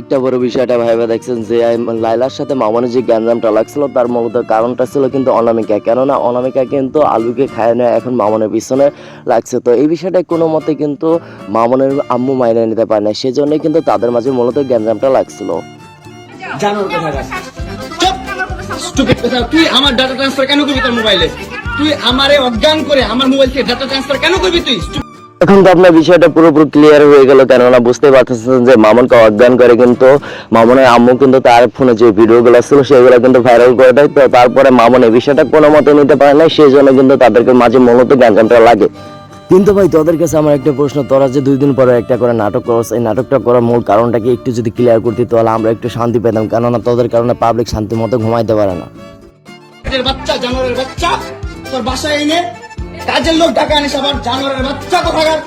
একটা বড় বিষয়টা ভাইবা দেখছেন যে লাইলার সাথে মামনের যে গ্যাঞ্জামটা লাগছিল, তার মূলত কারণটা ছিল কিন্তু অনামিকা। কেননা অনামিকা কিন্তু আলুকে খায় না, এখন মামনের পিছনে লাগছে। তো এই বিষয়টা কোনো মতে কিন্তু মামনের আম্মু মাইনে নিতে পারে না, সেজন্য কিন্তু তাদের মাঝে মূলত গ্যাঞ্জামটা লাগছিল। তুই আমার ডাটা ট্রান্সফার কেন করবি তোর মোবাইলে তুই আমারে অজ্ঞান করে আমার মোবাইল থেকে ডাটা ট্রান্সফার কেন করবি তুই? এখন তো আপনার বিষয়টা পুরোপুরি ক্লিয়ার হয়ে গেল, কেননা বুঝতে পারতেছেন যে মামনকে অজ্ঞান করে কিন্তু মামনের আম্মু কিন্তু তার ফোনে যে ভিডিওগুলো ছিল সেগুলো কিন্তু ভাইরাল করে দেয়। তো তারপরে মামন এই বিষয়টা কোনো মতে নিতে পারে না সেই জন্য কিন্তু তাদেরকে মাঝে মূলত গ্যাঞ্জামটা লাগে। কিন্তু ভাই, তোদের কাছে আমার একটা প্রশ্ন, তোরা যে দুই দিন পরে একটা করে নাটক করছ এই নাটকটা করার মূল কারণটা কি একটু যদি ক্লিয়ার করতি, তাহলে আমরা একটু শান্তি পেতাম, কেননা তোদের কারণে পাবলিক শান্তি মতো ঘুমাইতে পারে না। বাচ্চা, জানোয়ারের বাচ্চা, তোর বাসায় এনে কাজের লোক ডাকা আনিস আবার জানোয়ারের বাচ্চা কোথাকার?